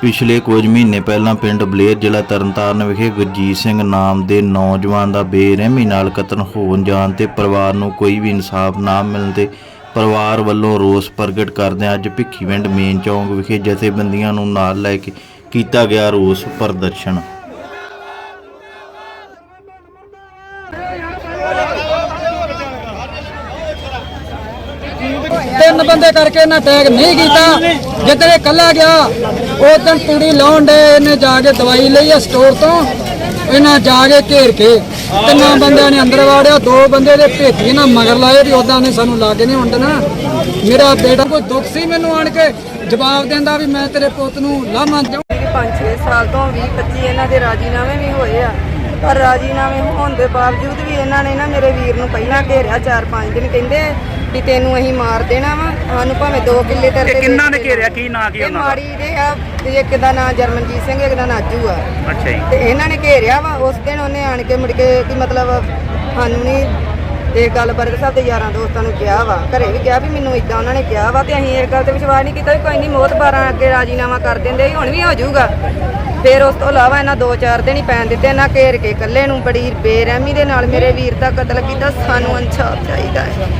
ਪਿਛਲੇ ਕੁਝ ਮਹੀਨੇ ਪਹਿਲਾਂ ਪਿੰਡ ਬਲੇਰ ਜ਼ਿਲ੍ਹਾ ਤਰਨਤਾਰਨ ਵਿਖੇ ਗੁਰਜੀਤ ਸਿੰਘ ਨਾਮ ਦੇ ਨੌਜਵਾਨ ਦਾ ਬੇਰਹਿਮੀ ਨਾਲ ਕਤਲ ਹੋਣ ਜਾਣ ਤੇ ਪਰਿਵਾਰ ਨੂੰ ਕੋਈ ਵੀ ਇਨਸਾਫ ਨਾ ਮਿਲਣ ਤੇ ਪਰਿਵਾਰ ਵੱਲੋਂ ਰੋਸ ਪ੍ਰਗਟ ਕਰਦਿਆਂ ਅੱਜ ਭਿੱਖੀਵਿੰਡ ਮੇਨ ਚੌਂਕ ਵਿਖੇ ਜਥੇਬੰਦੀਆਂ ਨੂੰ ਨਾਲ ਲੈ ਕੇ ਕੀਤਾ ਗਿਆ ਰੋਸ ਪ੍ਰਦਰਸ਼ਨ। ਤਿੰਨ ਬੰਦੇ ਕਰਕੇ ਇਹਨਾਂ ਅਟੈਕ ਨਹੀਂ ਕੀਤਾ। ਜਿੱਦਣ ਕੱਲਾ ਗਿਆ ਉਹ ਤੂੜੀ ਲਾਉਣ ਦੇ ਇਹਨੇ ਜਾ ਕੇ ਦਵਾਈ ਲਈ ਆ ਸਟੋਰ ਤੋਂ। ਇਹਨਾਂ ਜਾ ਕੇ ਘੇਰ ਕੇ ਤਿੰਨਾਂ ਬੰਦਿਆਂ ਨੇ ਅੰਦਰ ਵਾੜਿਆ, ਦੋ ਬੰਦੇ ਦੇ ਭੇਤੀ ਨਾ ਮਗਰ ਲਾਏ ਵੀ ਉਦਾਂ ਨੇ ਸਾਨੂੰ ਲਾ ਕੇ ਨਹੀਂ ਹੁੰਦੇ ਨਾ। ਮੇਰਾ ਬੇਟਾ ਕੋਈ ਦੁੱਖ ਸੀ ਮੈਨੂੰ ਆਣ ਕੇ? ਜਵਾਬ ਦਿੰਦਾ ਵੀ ਮੈਂ ਤੇਰੇ ਪੁੱਤ ਨੂੰ ਲਾਮਾ ਦਿਉ ਕਿ 5-6 ਸਾਲ ਤੋਂ 20-25 ਇਹਨਾਂ ਦੇ ਰਾਜੀਨਾਮੇ ਵੀ ਹੋਏ ਆ। ਪਰ ਰਾਜੀਨਾਮੇ ਹੋਣ ਦੇ ਬਾਵਜੂਦ ਵੀ ਇਹਨਾਂ ਨੇ ਨਾ ਮੇਰੇ ਵੀਰ ਨੂੰ ਪਹਿਲਾਂ ਘੇਰਿਆ 4-5 ਦਿਨ ਕਹਿੰਦੇ ਵੀ ਤੈਨੂੰ ਅਸੀਂ ਮਾਰ ਦੇਣਾ ਵਾ ਸਾਨੂੰ ਭਾਵੇਂ 2 ਕਿੱਲੇ ਤੇ ਇਹ ਕਿੰਨਾ ਨੇ ਘੇਰਿਆ? ਕੀ ਨਾਂ ਕੀ ਇਹ ਉਹਨਾਂ ਦਾ? ਮਾੜੀ ਦੇ ਆ ਤੇ ਇੱਕ ਦਾ ਨਾਂ ਜਰਮਨਜੀਤ ਸਿੰਘ ਇੱਕ ਦਾ ਨਾਜੂ ਆ। ਅੱਛਾ ਜੀ। ਤੇ ਇਹਨਾਂ ਨੇ ਘੇਰਿਆ ਵਾ ਉਸ ਦਿਨ ਉਹਨੇ ਆਣ ਕੇ ਮੁੜ ਕੇ ਕਿ ਮਤਲਬ ਸਾਨੂੰ ਨਹੀਂ ਇਹ ਗੱਲ ਬਾਰੇ ਸਾਹਿਬ ਦੇ ਯਾਰਾਂ ਦੋਸਤਾਂ ਨੂੰ ਕਿਹਾ ਵਾ ਘਰੇ ਵੀ ਕਿਹਾ ਵੀ ਮੈਨੂੰ ਇਦਾਂ ਉਹਨਾਂ ਨੇ ਕਿਹਾ ਵਾ ਤੇ ਅਸੀਂ ਇਸ ਗੱਲ ਤੇ ਵਿਸ਼ਵਾਸ ਨਹੀਂ ਕੀਤਾ ਵੀ ਕੋਈ ਨਹੀਂ ਮੋਤ ਬਾਰਾਂ ਅੱਗੇ ਰਾਜੀਨਾਮਾ ਕਰ ਦਿੰਦੇ ਸੀ, ਹੁਣ ਵੀ ਹੋ ਜਾਊਗਾ। ਫਿਰ ਉਸ ਤੋਂ ਇਲਾਵਾ ਇਹਨਾਂ ਦੋ ਚਾਰ ਦਿਨ ਹੀ ਪੈਣ ਦਿੱਤੇ ਇਹਨਾਂ ਘੇਰ ਕੇ ਇਕੱਲੇ ਨੂੰ ਬੜੀ ਬੇਰਹਿਮੀ ਦੇ ਨਾਲ ਮੇਰੇ ਵੀਰ ਦਾ ਕਤਲ ਕੀਤਾ ਸਾਨੂੰ ਇਨਸਾਫ ਚਾਹੀਦਾ ਹੈ।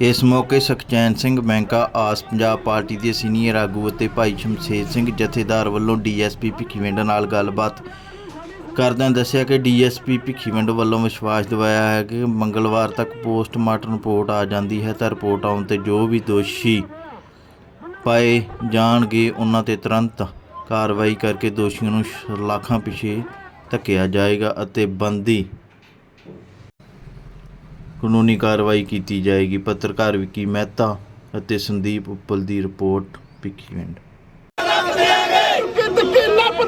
ਇਸ ਮੌਕੇ ਸੁਖਚੈਨ ਸਿੰਘ ਬੈਂਕਾ ਆਸ ਪੰਜਾਬ ਪਾਰਟੀ ਦੇ ਸੀਨੀਅਰ ਆਗੂ ਅਤੇ ਭਾਈ ਸ਼ਮਸ਼ੇਰ ਸਿੰਘ ਜਥੇਦਾਰ ਵੱਲੋਂ ਡੀਐਸਪੀ ਭਿੱਖੀਵਿੰਡ ਨਾਲ ਗੱਲਬਾਤ ਕਰਦਿਆਂ ਦੱਸਿਆ ਕਿ ਡੀਐਸਪੀ ਭਿੱਖੀਵਿੰਡ ਵੱਲੋਂ ਵਿਸ਼ਵਾਸ ਦਿਵਾਇਆ ਹੈ ਕਿ ਮੰਗਲਵਾਰ ਤੱਕ ਪੋਸਟਮਾਰਟਮ ਰਿਪੋਰਟ ਆ ਜਾਂਦੀ ਹੈ ਤਾਂ ਰਿਪੋਰਟ ਆਉਣ ਤੇ ਜੋ ਵੀ ਦੋਸ਼ੀ ਪਾਏ ਜਾਣਗੇ, ਉਹਨਾਂ ਤੇ ਤੁਰੰਤ ਕਾਰਵਾਈ ਕਰਕੇ ਦੋਸ਼ੀਆਂ ਨੂੰ ਲਾਖਾਂ ਪਿਛੇ ਧੱਕਿਆ ਜਾਏਗਾ ਅਤੇ ਬੰਦੀ ਕਾਨੂੰਨੀ ਕਾਰਵਾਈ ਕੀਤੀ ਜਾਏਗੀ। ਪੱਤਰਕਾਰ ਵਿੱਕੀ ਮਹਿਤਾ ਅਤੇ ਸੰਦੀਪ ਉੱਪਲ ਦੀ ਰਿਪੋਰਟ ਭਿੱਖੀਵਿੰਡ ਕਿੱਥੇ ਲੱਭ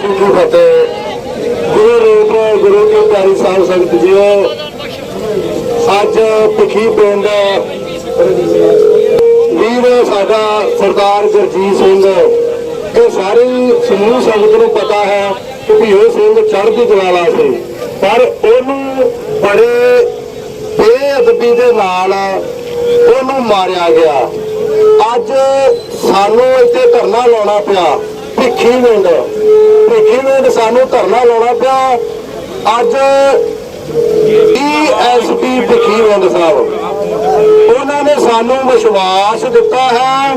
ਗੁਰੂ ਫਤਿਹ ਗੁਰੂ ਰੂਪ ਗੁਰੂ ਕੀ ਪਿਆਰੀ ਸਾਹਿਬ ਸੰਗਤ ਜੀਓ, ਅੱਜ ਭਿੱਖੀ ਪਿੰਡ ਵੀਰ ਸਾਡਾ ਸਰਦਾਰ ਗੁਰਜੀਤ ਸਿੰਘ ਇਹ ਸਾਰੀ ਸਮੂਹ ਸੰਗਤ ਨੂੰ ਪਤਾ ਹੈ ਕਿ ਭੀਓ ਸਿੰਘ ਚੜ੍ਹਦੀ ਜਵਾਲਾ ਸੀ। ਪਰ ਉਹਨੂੰ ਬੜੇ ਬੇਅਦਬੀ ਦੇ ਨਾਲ ਉਹਨੂੰ ਮਾਰਿਆ ਗਿਆ। ਅੱਜ ਸਾਨੂੰ ਇੱਥੇ ਧਰਨਾ ਲਾਉਣਾ ਪਿਆ, ਭਿੱਖੀ ਵਿੰਡ। ਭਿੱਖੀ ਵਿੰਡ ਸਾਨੂੰ ਧਰਨਾ ਲਾਉਣਾ ਪਿਆ। ਅੱਜ ਈਐਸਪੀ ਭਿੱਖੀ ਵਿੰਡ ਸਾਹਿਬ, ਉਹਨਾਂ ਨੇ ਸਾਨੂੰ ਵਿਸ਼ਵਾਸ ਦਿੱਤਾ ਹੈ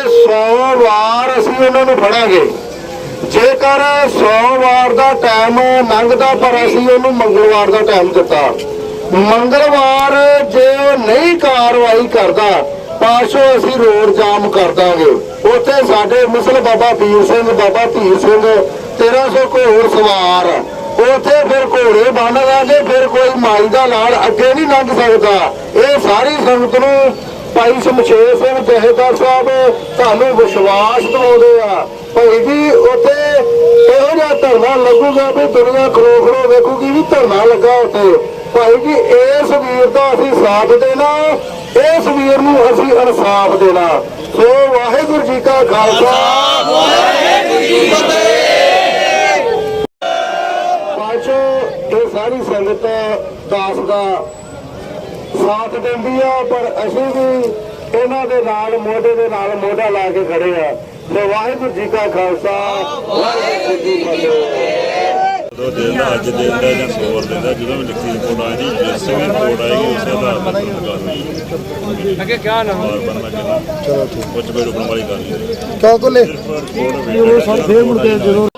ਕਿ ਸੋਮਵਾਰ ਅਸੀਂ ਉਹਨਾਂ ਨੂੰ ਫੜਾਂਗੇ, ਜੇਕਰ ਸੋਮਵਾਰ ਦਾ ਟਾਈਮ ਲੰਘਦਾ ਪਰ ਅਸੀਂ ਉਹਨੂੰ ਮੰਗਲਵਾਰ ਦਾ ਟਾਈਮ ਦਿੱਤਾ। ਮੰਗਲਵਾਰ ਜੇ ਉਹ ਨਹੀਂ ਕਾਰਵਾਈ ਕਰਦਾ, ਪਾਸ਼ੋ ਅਸੀਂ ਰੋਡ ਜਾਮ ਕਰ ਦਾਂਗੇ। ਉੱਥੇ ਸਾਡੇ ਮੁਸਲ ਬਾਬਾ ਵੀਰ ਸਿੰਘ, ਬਾਬਾ ਧੀਰ ਸਿੰਘ 1300 ਘੋੜ ਸਵਾਰ। ਉੱਥੇ ਫਿਰ ਘੋੜੇ ਬੰਨ ਲਾਂਗੇ ਫਿਰ ਕੋਈ ਮਾਈ ਦਾ ਲਾਲ ਅੱਗੇ ਨਹੀਂ ਲੰਘ ਸਕਦਾ। ਇਹ ਸਾਰੀ ਸੰਗਤ ਨੂੰ ਭਾਈ ਸ਼ਮਸ਼ੇਰ ਸਿੰਘ ਜਹੇਦਾਰ ਸਾਹਿਬ ਤੁਹਾਨੂੰ ਵਿਸ਼ਵਾਸ ਦਿਵਾਉਂਦੇ ਆ। ਭਾਈ ਜੀ ਉੱਥੇ ਇਹੋ ਜਿਹਾ ਧਰਨਾ ਲੱਗੂਗਾ ਵੀ ਦੁਨੀਆ ਖਲੋ ਵੇਖੂਗੀ ਵੀ ਧਰਨਾ ਲੱਗਾ ਉੱਥੇ। ਭਾਈ ਜੀ ਇਸ ਵੀਰ ਦਾ ਅਸੀਂ ਸਾਥ ਦੇਣਾ ਇਸ ਵੀਰ ਨੂੰ ਅਸੀਂ ਇਨਸਾਫ ਦੇਣਾ। ਸੋ ਵਾਹਿਗੁਰੂ ਜੀ ਕਾ ਖਾਲਸਾ। ਵਾਹਿਗੁਰੂ ਜੀ ਕੀ ਫਤਿਹ। ਪਾਛੋ ਇਹ ਸਾਰੀ ਸੰਗਤ ਦਾਸ ਦਾ ਸਾਥ ਦਿੰਦੀ ਆ ਪਰ ਅਸੀਂ ਵੀ ਇਹਨਾਂ ਦੇ ਨਾਲ ਮੋਢੇ ਦੇ ਨਾਲ ਮੋਢਾ ਲਾ ਕੇ ਖੜੇ ਆ। ਸੋ ਵਾਹਿਗੁਰੂ ਜੀ ਕਾ ਖਾਲਸਾ ਵਾਹਿਗੁਰੂ ਜੀ ਕੀ ਫਤਿਹ। ਜਦੋਂ ਦਿੰਦਾ ਅੱਜ ਦਿੰਦਾ ਜਾਂ ਸੋਰ ਦਿੰਦਾ ਜਦੋਂ ਲਿਖੀ ਰਿਪੋਰਟ ਆਏਗੀ ਜਿਸ ਵੀ ਰਿਪੋਰਟ ਆਏਗੀ ਉਸੇ ਆਧਾਰ ਤੇ ਤੁਹਾਨੂੰ ਕਾਰਵਾਈ ਅੱਗੇ ਕੀ ਨਾ ਹੋ ਚਲੋ ਠੀਕ। ਕੁਝ ਵੀ ਰੁਕਣ ਵਾਲੀ ਗੱਲ ਨਹੀਂ। ਕਿਉਂ ਕੋਲੇ ਵੇਖ ਫੇਰ ਮੁੜ ਕੇ ਜਦੋਂ